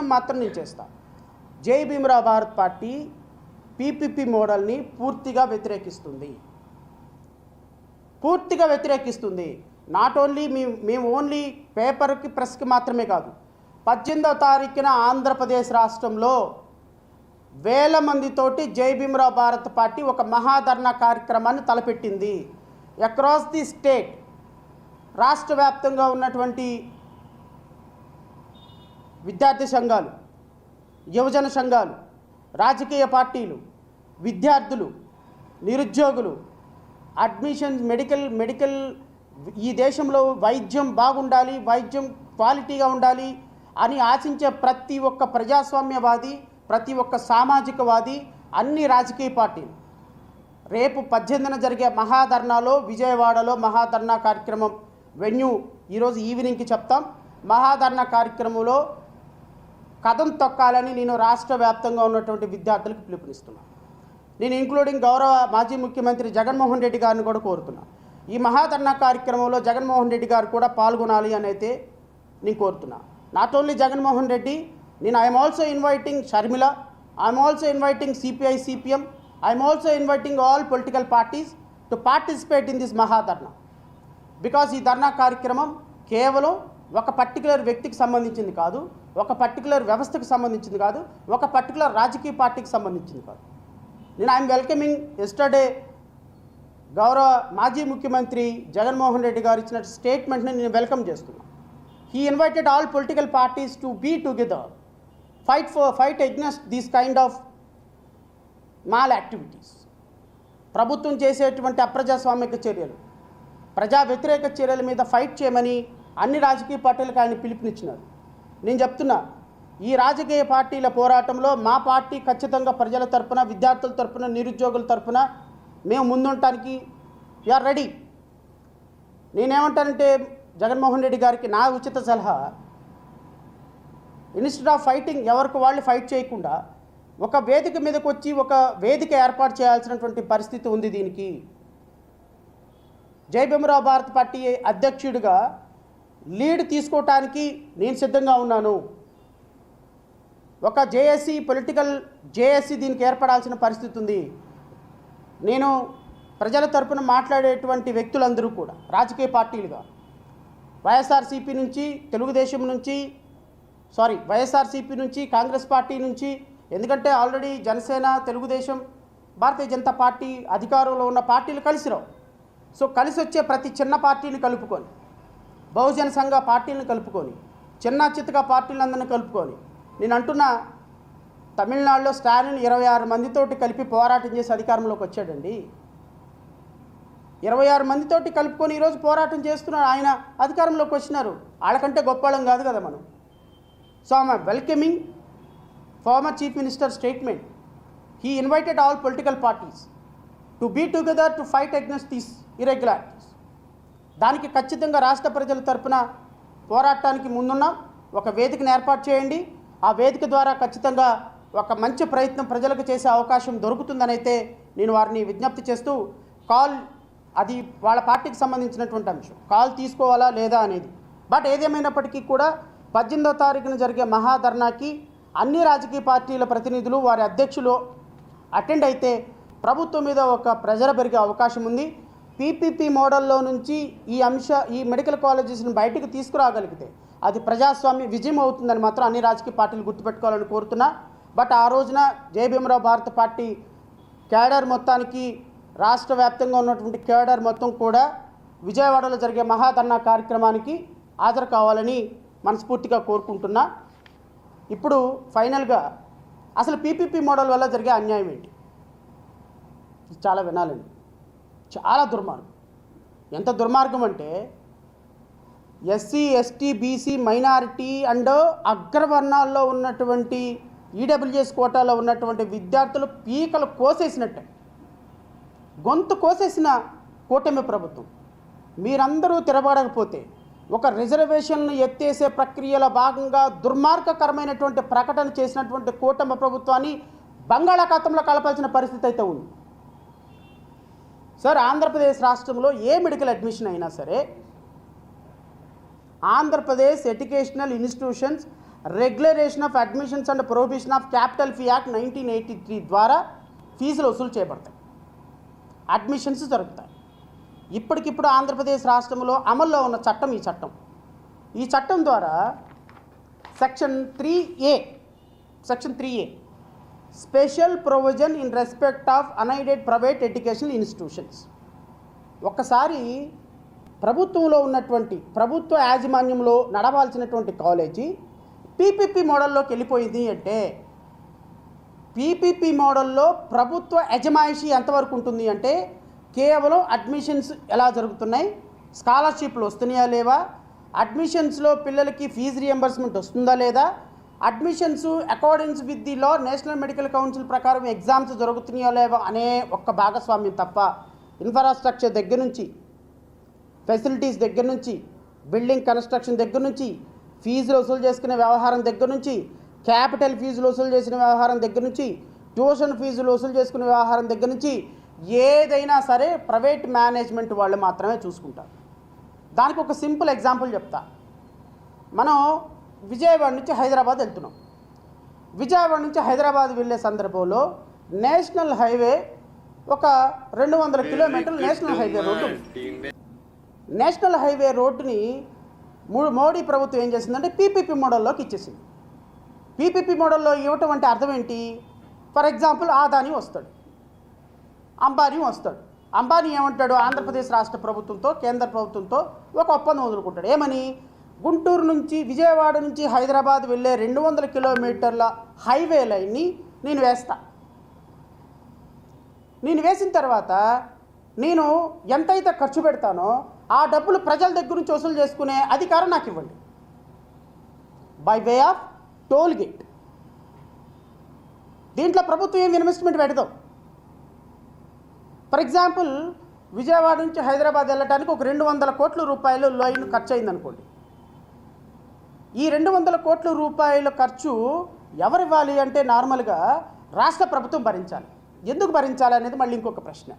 ప్రయత్నం మాత్రం నేను చేస్తాను జై భీమరావు భారత్ పార్టీ పీపీపీ మోడల్ని పూర్తిగా వ్యతిరేకిస్తుంది. పూర్తిగా వ్యతిరేకిస్తుంది. నాట్ ఓన్లీ మేము మేము ఓన్లీ పేపర్కి ప్రెస్కి మాత్రమే కాదు పద్దెనిమిదవ తారీఖున ఆంధ్రప్రదేశ్ రాష్ట్రంలో వేల మందితోటి జై భీమరావు భారత్ పార్టీ ఒక మహాధర్నా కార్యక్రమాన్ని తలపెట్టింది. అక్రాస్ ది స్టేట్ రాష్ట్ర వ్యాప్తంగా ఉన్నటువంటి విద్యార్థి సంఘాలు యువజన సంఘాలు రాజకీయ పార్టీలు విద్యార్థులు నిరుద్యోగులు అడ్మిషన్ మెడికల్ మెడికల్ ఈ దేశంలో వైద్యం బాగుండాలి వైద్యం క్వాలిటీగా ఉండాలి అని ఆశించే ప్రతి ఒక్క ప్రజాస్వామ్యవాది ప్రతి ఒక్క సామాజికవాది అన్ని రాజకీయ పార్టీలు. రేపు పద్దెనిమిదిన జరిగే మహాధర్నాలో విజయవాడలో మహాధర్నా కార్యక్రమం వెన్యూ ఈరోజు ఈవినింగ్కి చెప్తాం. మహాధర్నా కార్యక్రమంలో కథం తొక్కాలని నేను రాష్ట్ర వ్యాప్తంగా ఉన్నటువంటి విద్యార్థులకు పిలుపునిస్తున్నాను నేను ఇంక్లూడింగ్ గౌరవ మాజీ ముఖ్యమంత్రి జగన్మోహన్ రెడ్డి గారిని కూడా కోరుతున్నాను ఈ మహాధర్నా కార్యక్రమంలో జగన్మోహన్ రెడ్డి గారు కూడా పాల్గొనాలి అని అయితే నేను కోరుతున్నా. నాట్ ఓన్లీ జగన్మోహన్ రెడ్డి నేను I'm also inviting Sharmila I'm also inviting CPI CPM I'm also inviting all political parties to participate in this Mahadharna. Because ఈ ధర్నా కార్యక్రమం కేవలం ఒక పర్టికులర్ వ్యక్తికి సంబంధించింది కాదు ఒక పర్టికులర్ వ్యవస్థకు సంబంధించింది కాదు ఒక పర్టికులర్ రాజకీయ పార్టీకి సంబంధించింది కాదు. నేను ఐఎమ్ వెల్కమింగ్ ఎస్టర్డే గౌరవ మాజీ ముఖ్యమంత్రి జగన్మోహన్ రెడ్డి గారు ఇచ్చిన స్టేట్మెంట్ని నేను వెల్కమ్ చేస్తున్నాను he invited all political parties to be together fight for fight against these kind of mal activities ప్రభుత్వం చేసేటువంటి అప్రజాస్వామిక చర్యలు ప్రజా వ్యతిరేక చర్యల మీద ఫైట్ చేయమని అన్ని రాజకీయ పార్టీలకు ఆయన పిలుపునిచ్చినారు నేను చెప్తున్నా ఈ రాజకీయ పార్టీల పోరాటంలో మా పార్టీ ఖచ్చితంగా ప్రజల తరపున విద్యార్థుల తరపున నిరుద్యోగుల తరపున మేము ముందుంటానికి ఆర్ రెడీ నేనేమంటానంటే జగన్మోహన్ రెడ్డి గారికి నా ఉచిత సలహా ఇన్స్టెడ్ ఆఫ్ ఫైటింగ్ ఎవరికి వాళ్ళు ఫైట్ చేయకుండా ఒక వేదిక మీదకి వచ్చి ఒక వేదిక ఏర్పాటు చేయాల్సినటువంటి పరిస్థితి ఉంది దీనికి. జై భీమరావు భారత్ పార్టీ అధ్యక్షుడిగా లీడ్ తీసుకోవటానికి నేను సిద్ధంగా ఉన్నాను. ఒక జేఏసీ పొలిటికల్ జేఏసీ దీనికి ఏర్పడాల్సిన పరిస్థితి ఉంది. నేను ప్రజల తరపున మాట్లాడేటువంటి వ్యక్తులందరూ కూడా రాజకీయ పార్టీలుగా వైఎస్ఆర్సీపీ నుంచి తెలుగుదేశం నుంచి సారీ వైఎస్ఆర్సీపీ నుంచి కాంగ్రెస్ పార్టీ నుంచి ఎందుకంటే ఆల్రెడీ జనసేన తెలుగుదేశం భారతీయ జనతా పార్టీ అధికారంలో ఉన్న పార్టీలు కలిసి రావు సో కలిసి వచ్చే ప్రతి చిన్న పార్టీని కలుపుకొని బహుజన సంఘ పార్టీలను కలుపుకొని చిన్న చిత్తగా పార్టీలందరినీ కలుపుకొని నేను అంటున్నా తమిళనాడులో స్టాలిన్ ఇరవై ఆరు మందితోటి కలిపి పోరాటం చేసి అధికారంలోకి వచ్చాడండి. ఇరవై ఆరు మందితోటి కలుపుకొని ఈరోజు పోరాటం చేస్తున్నారు. ఆయన అధికారంలోకి వచ్చినారు. వాళ్ళకంటే గొప్పవాళ్ళం కాదు కదా మనం. So I'm welcoming former chief minister statement he invited all political parties to be together to fight against these irregularity దానికి ఖచ్చితంగా రాష్ట్ర ప్రజల తరపున పోరాటానికి ముందున్నాం ఒక వేదికను ఏర్పాటు చేయండి. ఆ వేదిక ద్వారా ఖచ్చితంగా ఒక మంచి ప్రయత్నం ప్రజలకు చేసే అవకాశం దొరుకుతుందనైతే నేను వారిని విజ్ఞప్తి చేస్తూ కాల్ అది వాళ్ళ పార్టీకి సంబంధించినటువంటి అంశం. కాల్ తీసుకోవాలా లేదా అనేది. బట్ ఏదేమైనప్పటికీ కూడా పద్దెనిమిదో తారీఖున జరిగే మహాధర్నాకి అన్ని రాజకీయ పార్టీల ప్రతినిధులు వారి అధ్యక్షులు అటెండ్ అయితే ప్రభుత్వం మీద ఒక ప్రెజర్ పెరిగే అవకాశం ఉంది. పీపీపీ మోడల్లో నుంచి ఈ అంశ ఈ మెడికల్ కాలేజెస్ని బయటకు తీసుకురాగలిగితే అది ప్రజాస్వామ్య విజయం అవుతుందని మాత్రం అన్ని రాజకీయ పార్టీలు గుర్తుపెట్టుకోవాలని కోరుతున్నా. బట్ ఆ రోజున జయభీమరావు భారత పార్టీ కేడర్ మొత్తానికి రాష్ట్ర వ్యాప్తంగా ఉన్నటువంటి కేడర్ మొత్తం కూడా విజయవాడలో జరిగే మహాధర్నా కార్యక్రమానికి హాజరు కావాలని మనస్ఫూర్తిగా కోరుకుంటున్నా. ఇప్పుడు ఫైనల్గా అసలు పీపీపీ మోడల్ వల్ల జరిగే అన్యాయం ఏంటి? చాలా వినాలండి. చాలా దుర్మార్గం. ఎంత దుర్మార్గం అంటే SC ST BC minority and అగ్రవర్ణాల్లో ఉన్నటువంటి ఈడబ్ల్యూఎస్ కోటాలో ఉన్నటువంటి విద్యార్థులు పీకలు కోసేసినట్టే. గొంతు కోసేసిన కూటమి ప్రభుత్వం. మీరందరూ తిరబడకపోతే ఒక రిజర్వేషన్ను ఎత్తేసే ప్రక్రియలో భాగంగా దుర్మార్గకరమైనటువంటి ప్రకటన చేసినటువంటి కూటమి ప్రభుత్వాన్ని బంగాళాఖాతంలో కలపాల్సిన పరిస్థితి అయితే ఉంది. సార్ ఆంధ్రప్రదేశ్ రాష్ట్రంలో ఏ మెడికల్ అడ్మిషన్ అయినా సరే Andhra Pradesh educational institutions regulation of admissions and prohibition of capital fee act nineteen eighty three ద్వారా ఫీజులు వసూలు చేయబడతాయి. అడ్మిషన్స్ జరుగుతాయి. ఇప్పటికిప్పుడు ఆంధ్రప్రదేశ్ రాష్ట్రంలో అమల్లో ఉన్న చట్టం ఈ చట్టం. ఈ చట్టం ద్వారా section three A section three A special provision in respect of unaided private educational institutions. ఒక్కసారి ప్రభుత్వంలో ఉన్నటువంటి ప్రభుత్వ యాజమాన్యంలో నడవాల్సినటువంటి కాలేజీ పీపీపీ మోడల్లోకి వెళ్ళిపోయింది అంటే పీపీపీ మోడల్లో ప్రభుత్వ యజమాయిషి ఎంతవరకు ఉంటుంది అంటే కేవలం అడ్మిషన్స్ ఎలా జరుగుతున్నాయి? స్కాలర్షిప్లు వస్తున్నాయా లేవా? అడ్మిషన్స్లో పిల్లలకి ఫీజు రియంబర్స్మెంట్ వస్తుందా లేదా? Admissions accordings with the law national medical council ప్రకారం ఎగ్జామ్స్ జరుగుతున్నాయో లేవో అనే ఒక్క భాగస్వామ్యం తప్ప ఇన్ఫ్రాస్ట్రక్చర్ దగ్గర నుంచి ఫెసిలిటీస్ దగ్గర నుంచి బిల్డింగ్ కన్స్ట్రక్షన్ దగ్గర నుంచి ఫీజులు వసూలు చేసుకునే వ్యవహారం దగ్గర నుంచి క్యాపిటల్ ఫీజులు వసూలు చేసిన వ్యవహారం దగ్గర నుంచి ట్యూషన్ ఫీజులు వసూలు చేసుకునే వ్యవహారం దగ్గర నుంచి ఏదైనా సరే ప్రైవేట్ మేనేజ్మెంట్ వాళ్ళు మాత్రమే చూసుకుంటారు. దానికి ఒక సింపుల్ ఎగ్జాంపుల్ చెప్తా. మనం విజయవాడ నుంచి హైదరాబాద్ వెళ్తున్నాం. విజయవాడ నుంచి హైదరాబాద్ వెళ్ళే సందర్భంలో నేషనల్ హైవే ఒక రెండు వందల కిలోమీటర్లు national highway road national highway రోడ్డుని మోడీ ప్రభుత్వం ఏం చేసిందంటే పీపీపీ మోడల్లోకి ఇచ్చేసింది. పీపీపీ మోడల్లో ఇవ్వటం అంటే అర్థం ఏంటి? ఫర్ ఎగ్జాంపుల్ ఆదాని వస్తాడు. అంబానీ వస్తాడు. అంబానీ ఏమంటాడు? ఆంధ్రప్రదేశ్ రాష్ట్ర ప్రభుత్వంతో కేంద్ర ప్రభుత్వంతో ఒక ఒప్పందం వదులుకుంటాడు. ఏమని? గుంటూరు నుంచి విజయవాడ నుంచి హైదరాబాద్ వెళ్ళే రెండు వందల కిలోమీటర్ల హైవే లైన్ని నేను వేస్తా. నేను వేసిన తర్వాత నేను ఎంతైతే ఖర్చు పెడతానో ఆ డబ్బులు ప్రజల దగ్గర నుంచి వసూలు చేసుకునే అధికారం నాకు ఇవ్వండి. By way of toll gate దీంట్లో ప్రభుత్వం ఏం ఇన్వెస్ట్మెంట్ పెడదాం. ఫర్ ఎగ్జాంపుల్ విజయవాడ నుంచి హైదరాబాద్ వెళ్ళడానికి ఒక రెండు వందల కోట్ల రూపాయలు లైన్ ఖర్చు అయిందనుకోండి ఈ రెండు వందల కోట్ల రూపాయల ఖర్చు ఎవరు ఇవ్వాలి అంటే నార్మల్గా రాష్ట్ర ప్రభుత్వం భరించాలి. ఎందుకు భరించాలి అనేది మళ్ళీ ఇంకొక ప్రశ్న.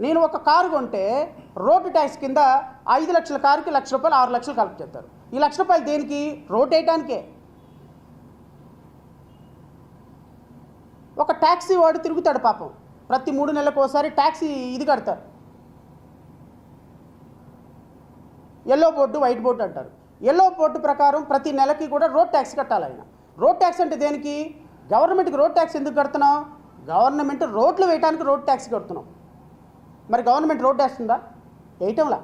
నేను ఒక కారు కొంటే రోడ్డు ట్యాక్స్ కింద ఐదు లక్షల కారుకి లక్ష రూపాయలు ఆరు లక్షలు కలెక్ట్ చేస్తారు. ఈ లక్ష రూపాయలు దేనికి? రోడ్ వేయటానికే. ఒక ట్యాక్సీ వాడు తిరుగుతాడు పాపం. ప్రతి మూడు నెలలకు ఒకసారి ట్యాక్సీ ఇది కడతారు. ఎల్లో బోర్డు వైట్ బోర్డు అంటారు. ఎల్లో బోర్డు ప్రకారం ప్రతి నెలకి కూడా రోడ్ ట్యాక్స్ కట్టాలి ఆయన. రోడ్ ట్యాక్స్ అంటే దేనికి? గవర్నమెంట్కి రోడ్ ట్యాక్స్ ఎందుకు కడుతున్నాం గవర్నమెంట్ రోడ్లు వేయడానికి రోడ్ ట్యాక్స్ కడుతున్నాం మరి గవర్నమెంట్ రోడ్ ట్యాక్స్ ఉందా? వేయటంలా.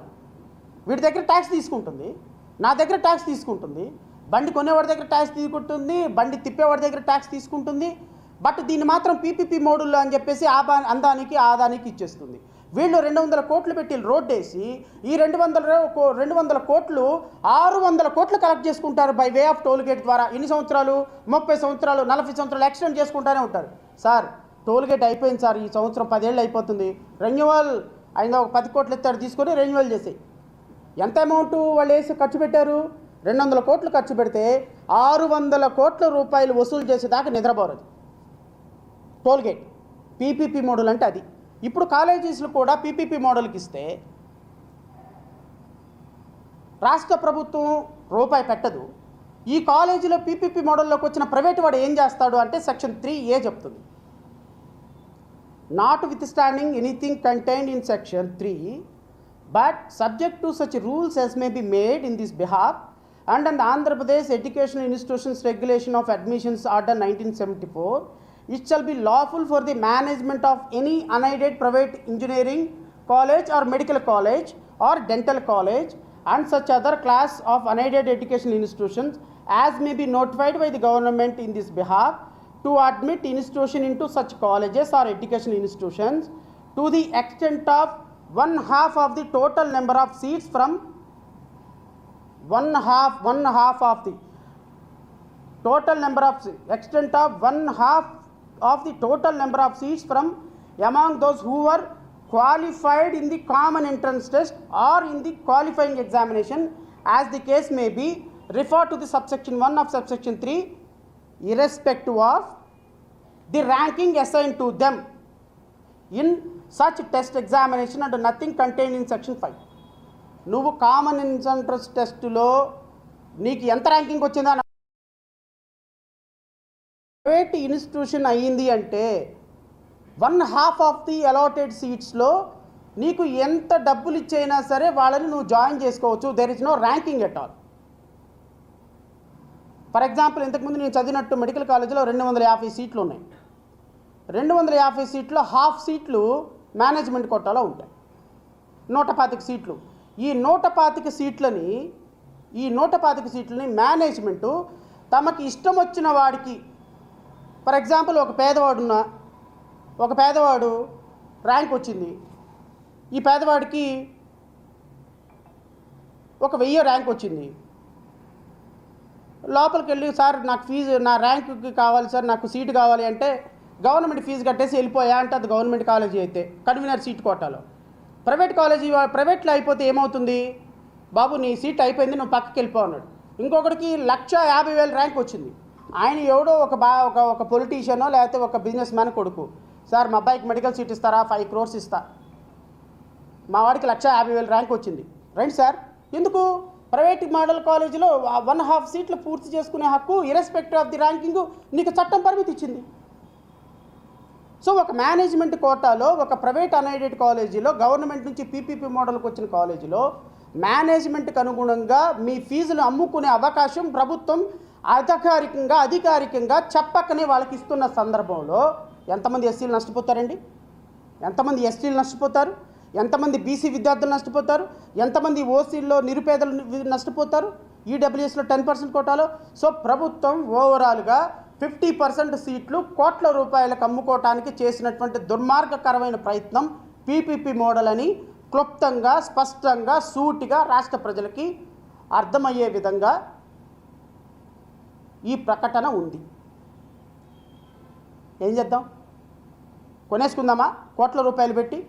వీడి దగ్గర ట్యాక్స్ తీసుకుంటుంది. నా దగ్గర ట్యాక్స్ తీసుకుంటుంది. బండి కొనేవాడి దగ్గర ట్యాక్స్ తీసుకుంటుంది. బండి తిప్పేవాడి దగ్గర ట్యాక్స్ తీసుకుంటుంది. బట్ దీన్ని మాత్రం పీపీపీ మోడుల్లో అని చెప్పేసి ఆ అందానికి ఆదానికి ఇచ్చేస్తుంది. వీళ్ళు రెండు వందల కోట్లు పెట్టి రోడ్ వేసి ఈ రెండు వందల కో- రెండు వందల కోట్లు ఆరు వందల కోట్లు కలెక్ట్ చేసుకుంటారు by way of toll gate ద్వారా. ఎన్ని సంవత్సరాలు ముప్పై సంవత్సరాలు నలభై సంవత్సరాలు ఎక్స్టెండ్ చేసుకుంటూనే ఉంటారు. సార్ టోల్ గేట్ అయిపోయింది సార్ ఈ సంవత్సరం పదేళ్ళు అయిపోతుంది. రెన్యువల్ ఆయన ఒక పది కోట్లు ఎత్తాడు తీసుకొని రెన్యువల్ చేసి ఎంత అమౌంట్ వాళ్ళు వేసి ఖర్చు పెట్టారు? రెండు వందల కోట్లు ఖర్చు పెడితే ఆరు వందల కోట్ల రూపాయలు వసూలు చేసేదాకా నిద్రపోరదు. టోల్గేట్ పీపీపీ మోడల్ అంటే అది. ఇప్పుడు కాలేజీస్లు కూడా పీపీపీ మోడల్కి ఇస్తే రాష్ట్ర ప్రభుత్వం రూపాయి పెట్టదు. ఈ కాలేజీలో పీపీపీ మోడల్లోకి వచ్చిన ప్రైవేట్ వాడు ఏం చేస్తాడు అంటే సెక్షన్ త్రీ ఏ చెప్తుంది. Notwithstanding anything contain in section three but subject to such rules as may be made in this behalf and and Andhra Pradesh education institutions regulation of admissions order nineteen seventy four it shall be lawful for the management of any unaided private engineering college or medical college or dental college and such other class of unaided educational institutions as may be notified by the government in this behalf to admit institution into such colleges or educational institutions to the extent of one half of the total number of seats from one half one half of the total number of extent of one half of the total number of seats from among those who were qualified in the common entrance test or in the qualifying examination as the case may be refer to the subsection 1 of subsection 3 irrespective of the ranking assigned to them in such test examination and nothing contained in section 5 నువ్వు common entrance టెస్టులో నీకు ఎంత ranking వచ్చిందో private institution అయ్యింది అంటే one half of the allotted సీట్స్లో నీకు ఎంత డబ్బులు ఇచ్చైనా సరే వాళ్ళని నువ్వు జాయిన్ చేసుకోవచ్చు. There is no ranking at all for example ఇంతకుముందు నేను చదివినట్టు మెడికల్ కాలేజీలో రెండు వందల యాభై సీట్లు ఉన్నాయి. రెండు వందల యాభై సీట్లో హాఫ్ సీట్లు మేనేజ్మెంట్ కోటాలో ఉంటాయి. నూట పాతిక సీట్లు. ఈ నూట పాతిక సీట్లని ఈ నూట పాతిక సీట్లని మేనేజ్మెంటు తమకి ఇష్టం వచ్చిన వాడికి ఫర్ ఎగ్జాంపుల్ ఒక పేదవాడున్న ఒక పేదవాడు ర్యాంక్ వచ్చింది. ఈ పేదవాడికి ఒక వెయ్యి ర్యాంక్ వచ్చింది. లోపలికి వెళ్ళి సార్ నాకు ఫీజు నా ర్యాంకుకి కావాలి సార్ నాకు సీటు కావాలి అంటే గవర్నమెంట్ ఫీజు కట్టేసి వెళ్ళిపోయా అంటే అది గవర్నమెంట్ కాలేజీ అయితే కన్వీనర్ సీట్ కోటాలో. ప్రైవేట్ కాలేజీ ప్రైవేట్లో అయిపోతే ఏమవుతుంది? బాబు నీ సీట్ అయిపోయింది నువ్వు పక్కకి వెళ్ళిపో అన్నాడు. ఇంకొకటికి లక్ష యాభై వేల ర్యాంక్ వచ్చింది. ఆయన ఎవడో ఒక బా ఒక ఒక పొలిటీషియనో లేకపోతే ఒక బిజినెస్ మ్యాన్ కొడుకు. సార్ మా అబ్బాయికి మెడికల్ సీట్ ఇస్తారా? ఫైవ్ క్రోర్స్ ఇస్తా. మా వాడికి లక్ష యాభై వేల ర్యాంక్ వచ్చింది. Right sir. ఎందుకు? ప్రైవేట్ మోడల్ కాలేజీలో వన్ హాఫ్ సీట్లు పూర్తి చేసుకునే హక్కు ఇరెస్పెక్టివ్ ఆఫ్ ది ర్యాంకింగ్ నీకు చట్టం పరిమితి ఇచ్చింది. సో ఒక మేనేజ్మెంట్ కోటాలో ఒక ప్రైవేట్ అన్ఎయిడెడ్ కాలేజీలో గవర్నమెంట్ నుంచి పీపీపీ మోడల్కి వచ్చిన కాలేజీలో మేనేజ్మెంట్కి అనుగుణంగా మీ ఫీజులు అమ్ముకునే అవకాశం ప్రభుత్వం అధికారికంగా అధికారికంగా చెప్పకనే వాళ్ళకి ఇస్తున్న సందర్భంలో ఎంతమంది ఎస్సీలు నష్టపోతారండి? ఎంతమంది ఎస్టీలు నష్టపోతారు? ఎంతమంది బీసీ విద్యార్థులు నష్టపోతారు? ఎంతమంది ఓసీల్లో నిరుపేదలు నష్టపోతారు? ఈడబ్ల్యూఎస్లో టెన్ పర్సెంట్ కోటాలో? సో ప్రభుత్వం ఓవరాల్గా ఫిఫ్టీ పర్సెంట్ సీట్లు కోట్ల రూపాయలకు అమ్ముకోవటానికి చేసినటువంటి దుర్మార్గకరమైన ప్రయత్నం పీపీపీ మోడల్ అని క్లుప్తంగా స్పష్టంగా సూటిగా రాష్ట్ర ప్రజలకి అర్థమయ్యే విధంగా ఈ ప్రకటన ఉంది. ఏం చేద్దాం? కొనేసుకుందామా? కోట్ల రూపాయలు పెట్టి?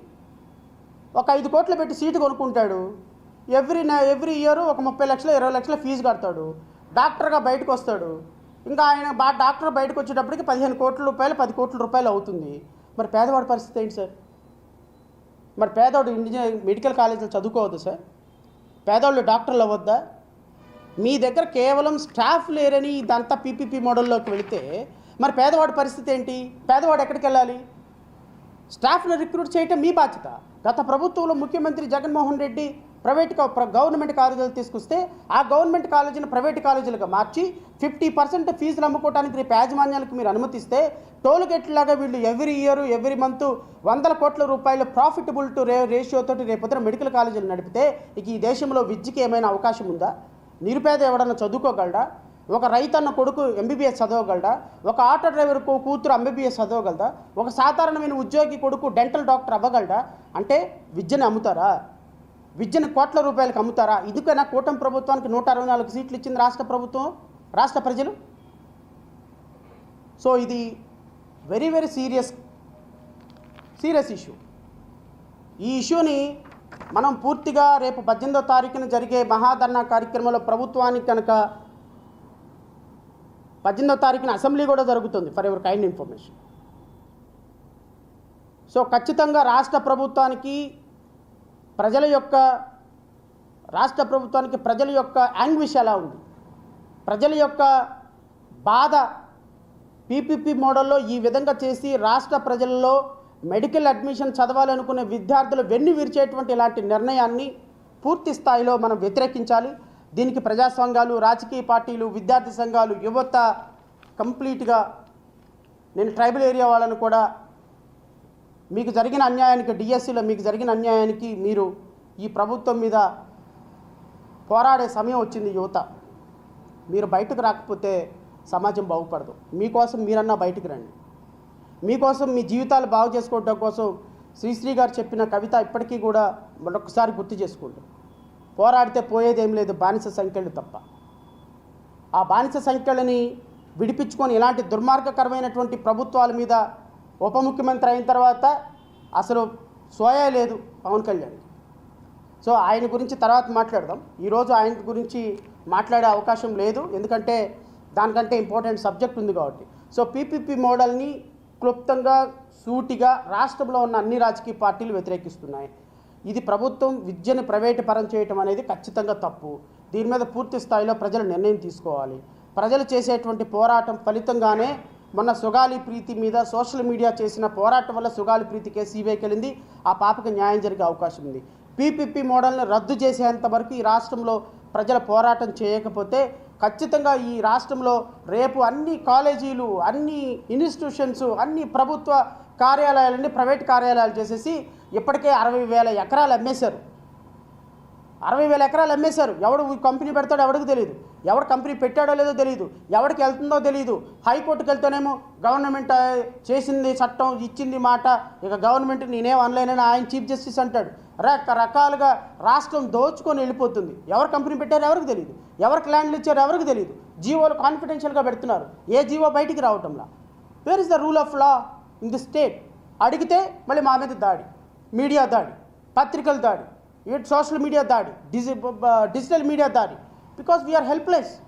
ఒక ఐదు కోట్లు పెట్టి సీటు కొనుక్కుంటాడు. ఎవ్రీ ఎవ్రీ ఇయర్ ఒక ముప్పై లక్షలు ఇరవై లక్షల ఫీజు కడతాడు. డాక్టర్గా బయటకు వస్తాడు. ఇంకా ఆయన బా డాక్టర్ బయటకు వచ్చేటప్పటికి పదిహేను కోట్ల రూపాయలు పది కోట్ల రూపాయలు అవుతుంది. మరి పేదవాడి పరిస్థితి ఏంటి సార్? మరి పేదవాడు ఇంజనీరింగ్ మెడికల్ కాలేజీలో చదువుకోవద్దు సార్? పేదవాళ్ళు డాక్టర్లు అవ్వద్దా? మీ దగ్గర కేవలం స్టాఫ్ లేరని ఇదంతా పీపీపీ మోడల్లోకి వెళితే మరి పేదవాడి పరిస్థితి ఏంటి? పేదవాడు ఎక్కడికి వెళ్ళాలి? స్టాఫ్ను రిక్రూట్ చేయటం మీ బాధ్యత. గత ప్రభుత్వంలో ముఖ్యమంత్రి జగన్మోహన్ రెడ్డి ప్రైవేట్ గవర్నమెంట్ కాలేజీలు తీసుకొస్తే ఆ గవర్నమెంట్ కాలేజీని ప్రైవేట్ కాలేజీలుగా మార్చి ఫిఫ్టీ పర్సెంట్ ఫీజులు అమ్ముకోవడానికి రేపు యాజమాన్యాలకు మీరు అనుమతిస్తే టోల్ గేట్లాగా వీళ్ళు ఎవ్రీ ఇయర్ ఎవ్రీ మంత్ వందల కోట్ల రూపాయల ప్రాఫిటబుల్ టు రే రేషియోతో తోటి రేపొద్దున మెడికల్ కాలేజీలు నడిపితే ఇక ఈ దేశంలో విద్యకి ఏమైనా అవకాశం ఉందా? నిరుపేద ఎవడన్నా చదువుకోగలడా? ఒక రైతన్న కొడుకు ఎంబీబీఎస్ చదవగలడా? ఒక ఆటో డ్రైవర్ కూతురు ఎంబీబీఎస్ చదవగలదా? ఒక సాధారణమైన ఉద్యోగి కొడుకు డెంటల్ డాక్టర్ అవ్వగలడా? అంటే విద్యను అమ్ముతారా? విద్యను కోట్ల రూపాయలకు అమ్ముతారా? ఇదికైనా కూటమి ప్రభుత్వానికి నూట అరవై నాలుగు సీట్లు ఇచ్చింది రాష్ట్ర ప్రభుత్వం రాష్ట్ర ప్రజలు? సో ఇది very very serious serious issue ఈ ఇష్యూని మనం పూర్తిగా రేపు పద్దెనిమిదో తారీఖున జరిగే మహాధర్నా కార్యక్రమంలో ప్రభుత్వానికి కనుక పద్దెనిమిదో తారీఖున అసెంబ్లీ కూడా జరుగుతుంది for ever kind information so ఖచ్చితంగా రాష్ట్ర ప్రభుత్వానికి ప్రజల యొక్క రాష్ట్ర ప్రభుత్వానికి ప్రజల యొక్క యాంగ్విష్ ఎలా ఉంది? ప్రజల యొక్క బాధ పీపీపీ మోడల్లో ఈ విధంగా చేసి రాష్ట్ర ప్రజల్లో మెడికల్ అడ్మిషన్ చదవాలనుకునే విద్యార్థులు వెన్ను విరిచేటువంటి ఇలాంటి నిర్ణయాన్ని పూర్తి స్థాయిలో మనం వ్యతిరేకించాలి. దీనికి ప్రజా సంఘాలు రాజకీయ పార్టీలు విద్యార్థి సంఘాలు యువత కంప్లీట్గా నేను ట్రైబల్ ఏరియా వాళ్ళను కూడా మీకు జరిగిన అన్యాయానికి డిఎస్సిలో మీకు జరిగిన అన్యాయానికి మీరు ఈ ప్రభుత్వం మీద పోరాడే సమయం వచ్చింది యువత. మీరు బయటకు రాకపోతే సమాజం బాగుపడదు. మీకోసం మీరన్నా బయటకు రండి. మీకోసం మీ జీవితాలు బాగు చేసుకోవడం కోసం శ్రీశ్రీ గారు చెప్పిన కవిత ఇప్పటికీ కూడా మరొకసారి గుర్తు చేసుకోండి. పోరాడితే పోయేదేం లేదు బానిస సంఖ్యలు తప్ప. ఆ బానిస సంఖ్యలని విడిపించుకొని ఇలాంటి దుర్మార్గకరమైనటువంటి ప్రభుత్వాల మీద ఉప ముఖ్యమంత్రి అయిన తర్వాత అసలు సోయా లేదు పవన్ కళ్యాణ్ సో ఆయన గురించి తర్వాత మాట్లాడదాం. ఈరోజు ఆయన గురించి మాట్లాడే అవకాశం లేదు ఎందుకంటే దానికంటే ఇంపార్టెంట్ సబ్జెక్ట్ ఉంది కాబట్టి. సో పీపీపీ మోడల్ని క్లుప్తంగా సూటిగా రాష్ట్రంలో ఉన్న అన్ని రాజకీయ పార్టీలు వ్యతిరేకిస్తున్నాయి. ఇది ప్రభుత్వం విద్యను ప్రైవేటు పరం చేయటం అనేది ఖచ్చితంగా తప్పు. దీని మీద పూర్తి స్థాయిలో ప్రజలు నిర్ణయం తీసుకోవాలి. ప్రజలు చేసేటువంటి పోరాటం ఫలితంగానే మొన్న సుగాలి ప్రీతి మీద సోషల్ మీడియా చేసిన పోరాటం వల్ల సుగాలి ప్రీతి కేసు సిబిఐకి వెళ్ళింది. ఆ పాపకు న్యాయం జరిగే అవకాశం ఉంది. పీపీపీ మోడల్ని రద్దు చేసేంత వరకు ఈ రాష్ట్రంలో ప్రజల పోరాటం చేయకపోతే ఖచ్చితంగా ఈ రాష్ట్రంలో రేపు అన్ని కాలేజీలు అన్ని ఇన్స్టిట్యూషన్స్ అన్ని ప్రభుత్వ కార్యాలయాలన్నీ ప్రైవేట్ కార్యాలయాలు చేసేసి ఇప్పటికే అరవై వేల ఎకరాలు అమ్మేశారు. అరవై వేల ఎకరాలు అమ్మేశారు. ఎవడు కంపెనీ పెడతాడో ఎవడికి తెలియదు ఎవడు కంపెనీ పెట్టాడో లేదో తెలియదు ఎవడికి వెళ్తుందో తెలియదు హైకోర్టుకి వెళ్తేనేమో గవర్నమెంట్ చేసింది చట్టం ఇచ్చింది మాట. ఇక గవర్నమెంట్ నేనేం అనలేనని ఆయన చీఫ్ జస్టిస్ అంటాడు. రకరకాలుగా రాష్ట్రం దోచుకొని వెళ్ళిపోతుంది. ఎవరు కంపెనీ పెట్టారో ఎవరికి తెలియదు ఎవరికి ల్యాండ్లు ఇచ్చారో ఎవరికి తెలియదు జీవోలు కాన్ఫిడెన్షియల్గా పెడుతున్నారు. ఏ జీవో బయటికి రావటంలా? Where is the rule of law in the state అడిగితే మళ్ళీ మా మీద దాడి. మీడియా దాడి. పత్రికల దాడి. సోషల్ మీడియా దాడి. డిజి డిజిటల్ మీడియా దాడి. Because we're helpless